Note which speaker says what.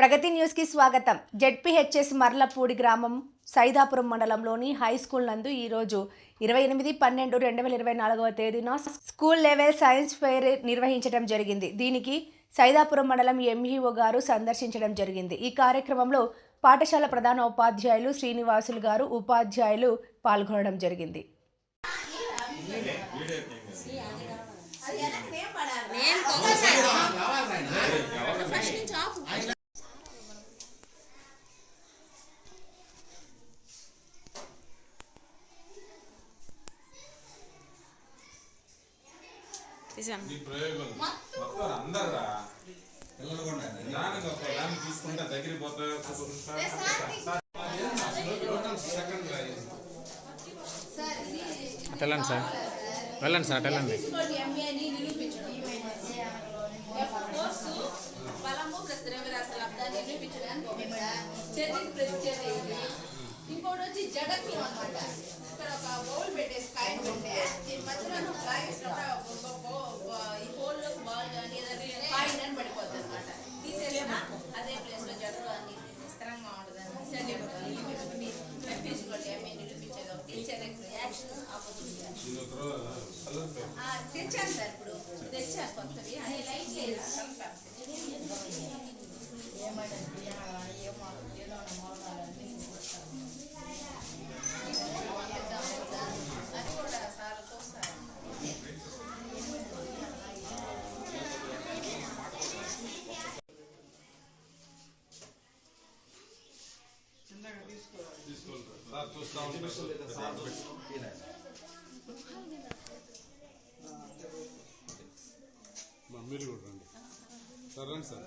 Speaker 1: ప్రగతి న్యూస్కి స్వాగతం. జెడ్పీహెచ్ఎస్ మర్లపూడి గ్రామం సైదాపురం మండలంలోని హై స్కూల్ నందు ఈరోజు ఇరవై ఎనిమిది పన్నెండు రెండు వేల ఇరవై నాలుగవ తేదీన స్కూల్ లెవెల్ సైన్స్ ఫెయిర్ నిర్వహించడం జరిగింది. దీనికి సైదాపురం మండలం ఎంఈఓ గారు సందర్శించడం జరిగింది. ఈ కార్యక్రమంలో పాఠశాల ప్రధాన ఉపాధ్యాయులు శ్రీనివాసులు గారు ఉపాధ్యాయులు పాల్గొనడం జరిగింది.
Speaker 2: మొత్తం దానికి ఒక దాన్ని తీసుకుంటే దగ్గర
Speaker 3: వెళ్ళండి సార్ వెళ్ళండి సార్ వెళ్ళండి
Speaker 4: ఇంకోటి వచ్చి జడత్వం అన్నమాట ఇక్కడ ఒక బౌల్ పెట్టే యాక్షన్ ఆపోజిట్ ఆ, తెచ్చాను సార్ ఇప్పుడు తెచ్చాను కొత్తవి అన్ని లైట్ లేదు అది
Speaker 2: మీరు కూడా రండి సార్ రండి
Speaker 5: sir